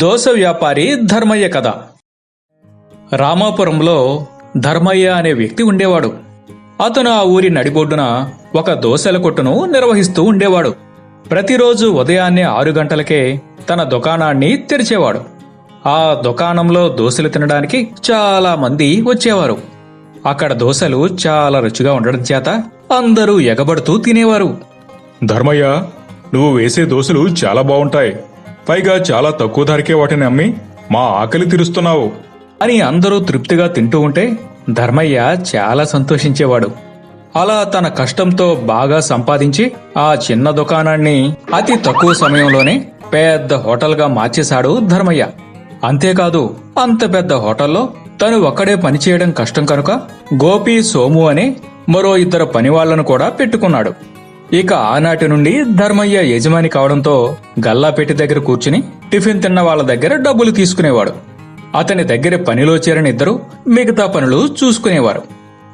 దోశ వ్యాపారి ధర్మయ్య కథ. రామాపురంలో ధర్మయ్య అనే వ్యక్తి ఉండేవాడు. అతను ఆ ఊరి నడిబొడ్డున ఒక దోశల కొట్టును నిర్వహిస్తూ ఉండేవాడు. ప్రతిరోజు ఉదయాన్నే ఆరు గంటలకే తన దుకాణాన్ని తెరిచేవాడు. ఆ దుకాణంలో దోశలు తినడానికి చాలా మంది వచ్చేవారు. అక్కడ దోశలు చాలా రుచిగా ఉండడం చేత అందరూ ఎగబడుతూ తినేవారు. ధర్మయ్య నువ్వు వేసే దోశలు చాలా బాగుంటాయి. పైగా చాలా తక్కువ ధరకే వాటిని అమ్మి మా ఆకలి తీరుస్తున్నావు. అని అందరూ తృప్తిగా తింటూ ఉంటే ధర్మయ్య చాలా సంతోషించేవాడు. అలా తన కష్టంతో బాగా సంపాదించి ఆ చిన్న దుకాణాన్ని అతి తక్కువ సమయంలోనే పెద్ద హోటల్గా మార్చేశాడు ధర్మయ్య. అంతేకాదు అంత పెద్ద హోటల్లో తను ఒక్కడే పనిచేయడం కష్టం కనుక గోపి సోము అనే మరో ఇద్దరు పనివాళ్ళను కూడా పెట్టుకున్నాడు. ఇక ఆనాటి నుండి ధర్మయ్య యజమాని కావడంతో గల్లా పెట్టి దగ్గర కూర్చుని టిఫిన్ తిన్న వాళ్ళ దగ్గర డబ్బులు తీసుకునేవాడు. అతని దగ్గర పనిలో చేరిన ఇద్దరు మిగతా పనులు చూసుకునేవారు.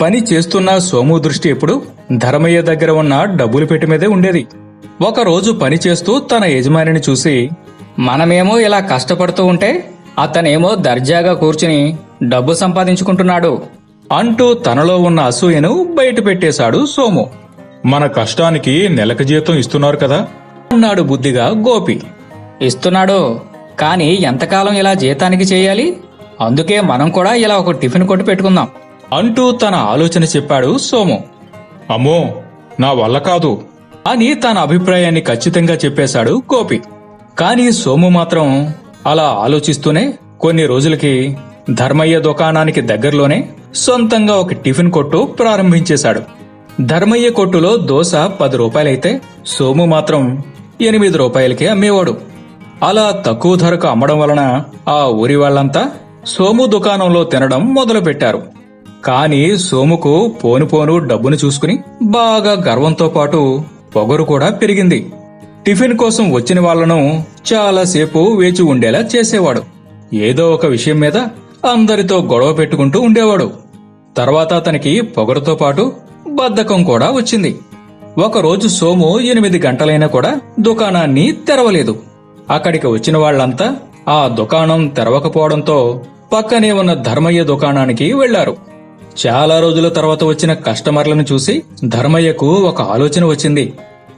పని చేస్తున్న సోము దృష్టి ఎప్పుడు ధర్మయ్య దగ్గర ఉన్న డబ్బులు పెట్టి మీదే ఉండేది. ఒకరోజు పని చేస్తూ తన యజమానిని చూసి మనమేమో ఇలా కష్టపడుతూ ఉంటే అతనేమో దర్జాగా కూర్చుని డబ్బు సంపాదించుకుంటున్నాడు అంటూ తనలో ఉన్న అసూయను బయట పెట్టేశాడు సోము. మన కష్టానికి నెలకు జీతం ఇస్తున్నారు కదా? అన్నాడు బుద్ధిగా గోపి. ఇస్తున్నాడు. కానీ ఎంతకాలం ఇలా జీతానికి చేయాలి? అందుకే మనం కూడా ఇలా ఒక టిఫిన్ కొట్టు పెట్టుకుందాం. అంటూ తన ఆలోచన చెప్పాడు సోము. అమ్మో నా వల్ల కాదు అని తన అభిప్రాయాన్ని ఖచ్చితంగా చెప్పేశాడు గోపి. కానీ సోము మాత్రం అలా ఆలోచిస్తూనే కొన్ని రోజులకి ధర్మయ్య దుకాణానికి దగ్గరలోనే సొంతంగా ఒక టిఫిన్ కొట్టు ప్రారంభించేశాడు. ధర్మయ్య కొట్టులో దోశ పది రూపాయలైతే సోము మాత్రం ఎనిమిది రూపాయలకే అమ్మేవాడు. అలా తక్కువ ధరకు అమ్మడం వలన ఆ ఊరి వాళ్ళంతా సోము దుకాణంలో తినడం మొదలుపెట్టారు. కానీ సోముకు పోను పోను డబ్బును చూసుకుని బాగా గర్వంతో పాటు పొగరు కూడా పెరిగింది. టిఫిన్ కోసం వచ్చిన వాళ్ళను చాలాసేపు వేచి ఉండేలా చేసేవాడు. ఏదో ఒక విషయం మీద అందరితో గొడవ పెట్టుకుంటూ ఉండేవాడు. తర్వాత అతనికి పొగరుతో పాటు బద్ధకం కూడా వచ్చింది. ఒకరోజు సోము ఎనిమిది గంటలైనా కూడా దుకాణాన్ని తెరవలేదు. అక్కడికి వచ్చిన వాళ్ళంతా ఆ దుకాణం తెరవకపోవడంతో పక్కనే ఉన్న ధర్మయ్య దుకాణానికి వెళ్ళారు. చాలా రోజుల తర్వాత వచ్చిన కస్టమర్లను చూసి ధర్మయ్యకు ఒక ఆలోచన వచ్చింది.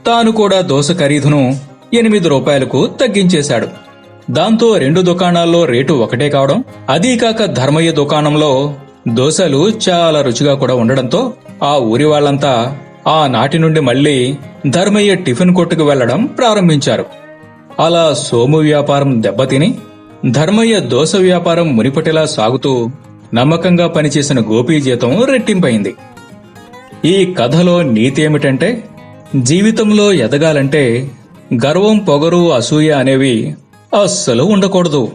తాను కూడా దోశ ఖరీదును ఎనిమిది రూపాయలకు తగ్గించేశాడు. దాంతో రెండు దుకాణాల్లో రేటు ఒకటే కావడం అదీకాక ధర్మయ్య దుకాణంలో దోశలు చాలా రుచిగా కూడా ఉండడంతో ఆ ఊరి వాళ్ళంతా ఆ నాటి నుండి మళ్ళీ ధర్మయ్య టిఫిన్ కొట్టుకు వెళ్ళడం ప్రారంభించారు. అలా సోము వ్యాపారం దెబ్బతిని ధర్మయ్య దోశ వ్యాపారం మునిపటిలా సాగుతూ నమ్మకంగా పనిచేసిన గోపీ జీతం రెట్టింపైంది. ఈ కథలో నీతి ఏమిటంటే జీవితంలో ఎదగాలంటే గర్వం పొగరు అసూయ అనేవి అస్సలు ఉండకూడదు.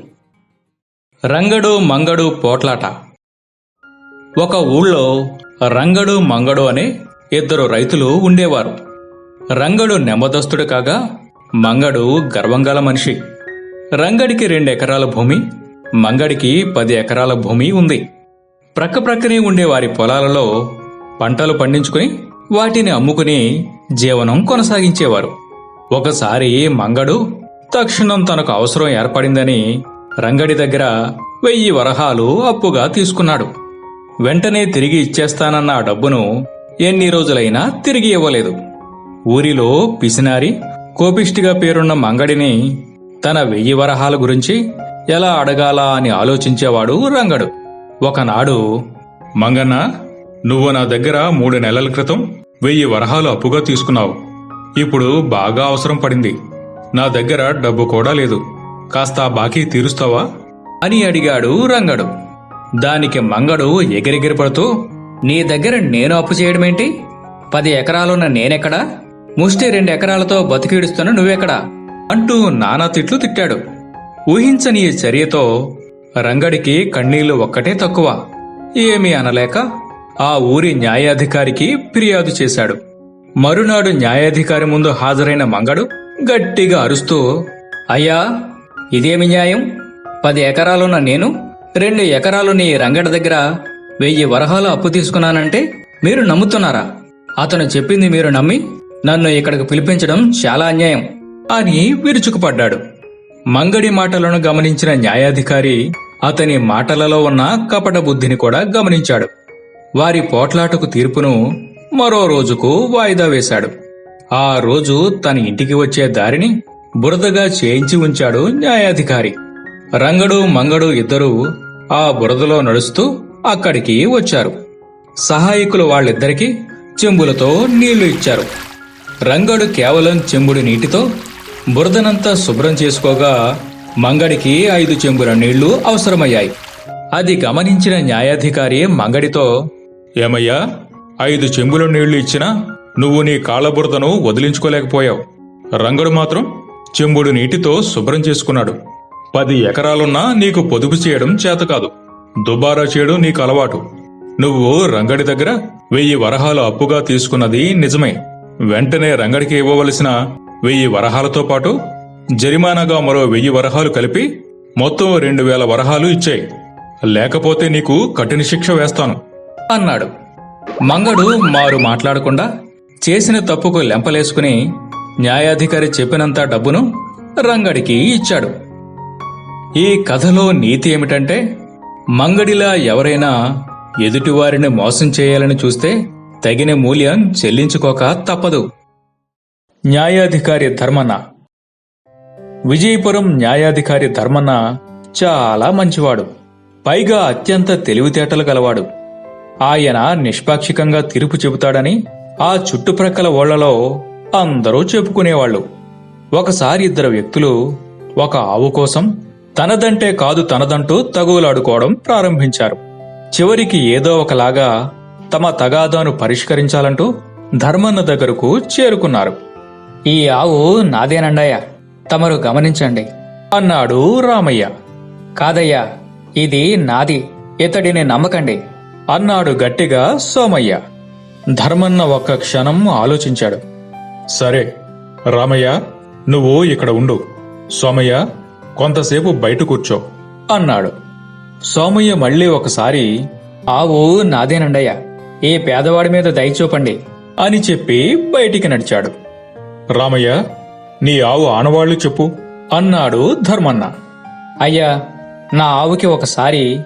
రంగడు మంగడు పోట్లాట. ఒక ఊళ్ళో రంగడు మంగడు అనే ఇద్దరు రైతులు ఉండేవారు. రంగడు నెమ్మదస్తుడు కాగా మంగడు గర్వంగల మనిషి. రంగడికి రెండు ఎకరాల భూమి మంగడికి పది ఎకరాల భూమి ఉంది. ప్రక్క ప్రక్కనే ఉండే వారి పొలాలలో పంటలు పండించుకుని వాటిని అమ్ముకుని జీవనం కొనసాగించేవారు. ఒకసారి మంగడు తక్షణం తనకు అవసరం ఏర్పడిందని రంగడి దగ్గర వెయ్యి వరహాలు అప్పుగా తీసుకున్నాడు. వెంటనే తిరిగి ఇచ్చేస్తానన్న ఆ డబ్బును ఎన్ని రోజులైనా తిరిగి ఇవ్వలేదు. ఊరిలో పిసినారి కోపిష్టిగా పేరున్న మంగడిని తన వెయ్యి వరహాల గురించి ఎలా అడగాలా అని ఆలోచించేవాడు రంగడు. ఒకనాడు మంగన్న నువ్వు నా దగ్గర మూడు నెలల క్రితం వెయ్యి వరహాలు అప్పుగా తీసుకున్నావు. ఇప్పుడు బాగా అవసరం పడింది. నా దగ్గర డబ్బు కూడా లేదు. కాస్త బాకీ తీరుస్తావా? అని అడిగాడు రంగడు. దానికి మంగడు ఎగిరెగిరి పడుతూ నీ దగ్గర నేను అప్పు చేయడమేంటి? పది ఎకరాలున్న నేనెక్కడా? ముష్టి రెండు ఎకరాలతో బతికిడుస్తున్న నువ్వెక్కడా? అంటూ నానా తిట్లు తిట్టాడు. ఊహించని ఈ చర్యతో రంగడికి కన్నీళ్ళు ఒక్కటే తక్కువ. ఏమీ అనలేక ఆ ఊరి న్యాయాధికారికి ఫిర్యాదు చేశాడు. మరునాడు న్యాయాధికారి ముందు హాజరైన మంగడు గట్టిగా అరుస్తూ అయ్యా ఇదేమి న్యాయం? పది ఎకరాలున్న నేను రెండు ఎకరాలు నీ రంగడి దగ్గర వెయ్యి వరహాలు అప్పు తీసుకున్నానంటే మీరు నమ్ముతున్నారా? అతను చెప్పింది మీరు నమ్మి నన్ను ఇక్కడికి పిలిపించడం చాలా అన్యాయం అని విరుచుకుపడ్డాడు. మంగడి మాటలను గమనించిన న్యాయాధికారి అతని మాటలలో ఉన్న కపట బుద్ధిని కూడా గమనించాడు. వారి పోట్లాటకు తీర్పును మరో రోజుకు వాయిదా వేశాడు. ఆ రోజు తన ఇంటికి వచ్చే దారిని బురదగా చేయించి ఉంచాడు న్యాయాధికారి. రంగడు మంగడు ఇద్దరూ ఆ బురదలో నడుస్తూ అక్కడికి వచ్చారు. సహాయకులు వాళ్ళిద్దరికీ చెంబులతో నీళ్ళు ఇచ్చారు. రంగడు కేవలం చెంబుడు నీటితో బురదనంతా శుభ్రం చేసుకోగా మంగడికి ఐదు చెంబుల నీళ్ళు అవసరమయ్యాయి. అది గమనించిన న్యాయాధికారి మంగడితో ఏమయ్యా ఐదు చెంబుల నీళ్ళు ఇచ్చినా నువ్వు నీ కాళ్ళబురదను వదిలించుకోలేకపోయావు. రంగడు మాత్రం చెంబుడు నీటితో శుభ్రం చేసుకున్నాడు. పది ఎకరాలున్నా నీకు పొదుపు చేయడం చేత కాదు. దుబారా చేయడం నీకు అలవాటు. నువ్వు రంగడి దగ్గర వెయ్యి వరహాలు అప్పుగా తీసుకున్నది నిజమే. వెంటనే రంగడికి ఇవ్వవలసిన వెయ్యి వరహాలతో పాటు జరిమానాగా మరో వెయ్యి వరహాలు కలిపి మొత్తం రెండు వేల వరహాలు ఇచ్చాయి. లేకపోతే నీకు కఠిన శిక్ష వేస్తాను. అన్నాడు. మంగడు మారు మాట్లాడకుండా చేసిన తప్పుకు లెంపలేసుకుని న్యాయాధికారి చెప్పినంత డబ్బును రంగడికి ఇచ్చాడు. ఈ కథలో నీతి ఏమిటంటే మంగడిలా ఎవరైనా ఎదుటివారిని మోసం చేయాలని చూస్తే తగిన మూల్యం చెల్లించుకోక తప్పదు. న్యాయాధికారి ధర్మన్న. విజయపురం న్యాయాధికారి ధర్మన్న చాలా మంచివాడు. పైగా అత్యంత తెలివితేటలు గలవాడు. ఆయన నిష్పాక్షికంగా తీర్పు చెబుతాడని ఆ చుట్టుప్రక్కల ఓళ్ళలో అందరూ చెప్పుకునేవాళ్ళు ఒకసారి ఇద్దరు వ్యక్తులు ఒక ఆవు కోసం తనదంటే కాదు తనదంటూ తగువులాడుకోవడం ప్రారంభించారు. చివరికి ఏదో ఒకలాగా తమ తగాదాను పరిష్కరించాలంటూ ధర్మన్న దగ్గరకు చేరుకున్నారు. ఈ ఆవు నాదేనండయ్యా తమరు గమనించండి అన్నాడు రామయ్య. కాదయ్యా ఇది నాది ఇతడిని నమ్మకండి అన్నాడు గట్టిగా సోమయ్య. ధర్మన్న ఒక్క క్షణం ఆలోచించాడు. సరే రామయ్య నువ్వు ఇక్కడ ఉండు. సోమయ్య కొంతసేపు బయట కూర్చో అన్నాడు. సోమయ్య మళ్ళీ ఒకసారి ఆవు నాదేనండయ్య ఏ పేదవాడి మీద దయచూపండి అని చెప్పి బయటికి నడిచాడు. రామయ్య నీ ఆవు ఆనవాళ్ళు చెప్పు అన్నాడు ధర్మన్న. అయ్యా నా ఆవుకి ఒకసారి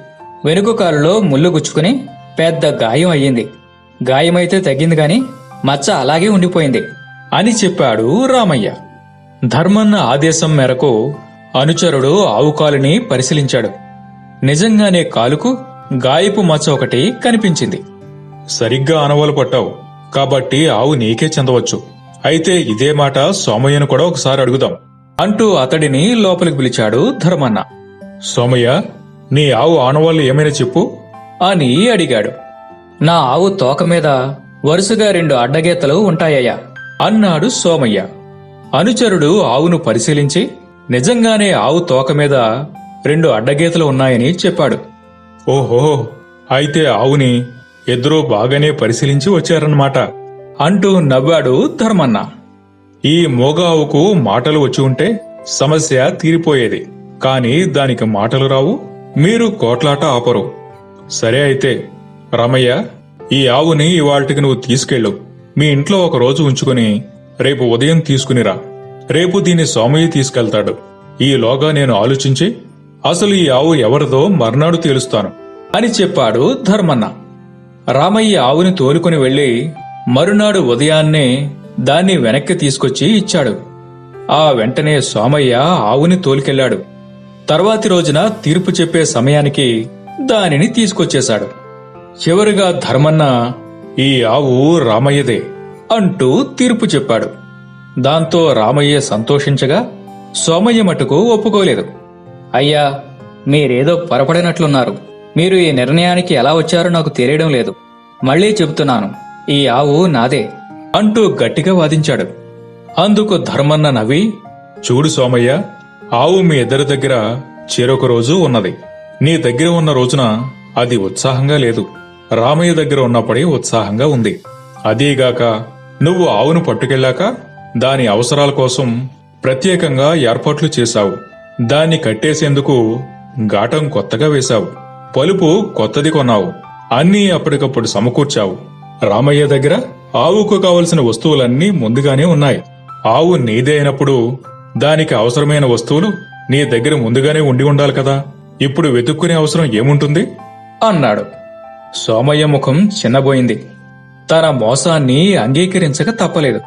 వెనుక కాలులో ముళ్ళు గుచ్చుకుని పెద్ద గాయం అయ్యింది. గాయమైతే తగ్గింది గాని మచ్చ అలాగే ఉండిపోయింది అని చెప్పాడు రామయ్య. ధర్మన్న ఆదేశం మేరకు అనుచరుడు ఆవు కాలుని పరిశీలించాడు. నిజంగానే కాలుకు గాయపు మచ్చ ఒకటి కనిపించింది. సరిగ్గా ఆనవాలు పట్టావు. కాబట్టి ఆవు నీకే చెందవచ్చు. అయితే ఇదే మాట సోమయ్యను కూడా ఒకసారి అడుగుదాం. అంటూ అతడిని లోపలికి పిలిచాడు ధర్మన్న. సోమయ్య నీ ఆవు ఆనవాళ్ళు ఏమైనా చెప్పు? అని అడిగాడు. నా ఆవు తోక మీద వరుసగా రెండు అడ్డగీతలు ఉంటాయ్యా అన్నాడు సోమయ్య. అనుచరుడు ఆవును పరిశీలించి నిజంగానే ఆవు తోక మీద రెండు అడ్డగీతలు ఉన్నాయని చెప్పాడు. ఓహో అయితే ఆవుని ఇద్దరూ బాగానే పరిశీలించి వచ్చారన్నమాట అంటూ నవ్వాడు ధర్మన్న. ఈ మోగ ఆవుకు మాటలు వచ్చి ఉంటే సమస్య తీరిపోయేది. కాని దానికి మాటలు రావు మీరు కోట్లాట ఆపరు. సరే అయితే రామయ్య ఈ ఆవుని ఇవాళ్టికి నువ్వు తీసుకెళ్ళు. మీ ఇంట్లో ఒక రోజు ఉంచుకుని రేపు ఉదయం తీసుకునిరా. రేపు దీన్ని సోమయ్య తీసుకెళ్తాడు. ఈలోగా నేను ఆలోచించి అసలు ఈ ఆవు ఎవరిదో మర్నాడు తేలుస్తాను అని చెప్పాడు ధర్మన్న. రామయ్య ఆవుని తోలుకుని వెళ్ళి మరునాడు ఉదయాన్నే దాన్ని వెనక్కి తీసుకొచ్చి ఇచ్చాడు. ఆ వెంటనే సోమయ్య ఆవుని తోలుకెళ్ళాడు తర్వాతి రోజున తీర్పు చెప్పే సమయానికి దానిని తీసుకొచ్చేశాడు. చివరిగా ధర్మన్న ఈ ఆవు రామయ్యదే అంటూ తీర్పు చెప్పాడు. దాంతో రామయ్య సంతోషించగా సోమయ్య మటుకు ఒప్పుకోలేదు. అయ్యా మీరేదో పొరపడినట్లున్నారు. మీరు ఈ నిర్ణయానికి ఎలా వచ్చారో నాకు తెలియడం లేదు. మళ్ళీ చెబుతున్నాను ఈ ఆవు నాదే అంటూ గట్టిగా వాదించాడు. అందుకు ధర్మన్న నవ్వి చూడు సోమయ్య ఆవు మీ ఇద్దరి దగ్గర చేరొక రోజు ఉన్నది. నీ దగ్గర ఉన్న రోజున అది ఉత్సాహంగా లేదు. రామయ్య దగ్గర ఉన్నప్పుడే ఉత్సాహంగా ఉంది. అదీగాక నువ్వు ఆవును పట్టుకెళ్ళాక దాని అవసరాల కోసం ప్రత్యేకంగా ఏర్పాట్లు చేశావు. దాన్ని కట్టేసేందుకు ఘాటం కొత్తగా వేశావు. పలుపు కొత్తది కొన్నావు. అన్నీ అప్పటికప్పుడు సమకూర్చావు. రామయ్య దగ్గర ఆవుకు కావలసిన వస్తువులన్నీ ముందుగానే ఉన్నాయి. ఆవు నీదే అయినప్పుడు దానికి అవసరమైన వస్తువులు నీ దగ్గర ముందుగానే ఉండి ఉండాలి కదా. ఇప్పుడు వెతుక్కునే అవసరం ఏముంటుంది? అన్నాడు. సోమయ్య ముఖం చిన్నబోయింది. తన మోసాన్ని అంగీకరించక తప్పలేదు.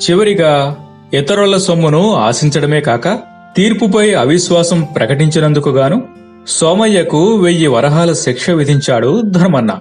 చివరిగా ఇతరుల సొమ్మును ఆశించడమే కాక తీర్పుపై అవిశ్వాసం ప్రకటించినందుకు గాను సోమయ్యకు వెయ్యి వరహాల శిక్ష విధించాడు ధర్మన్న.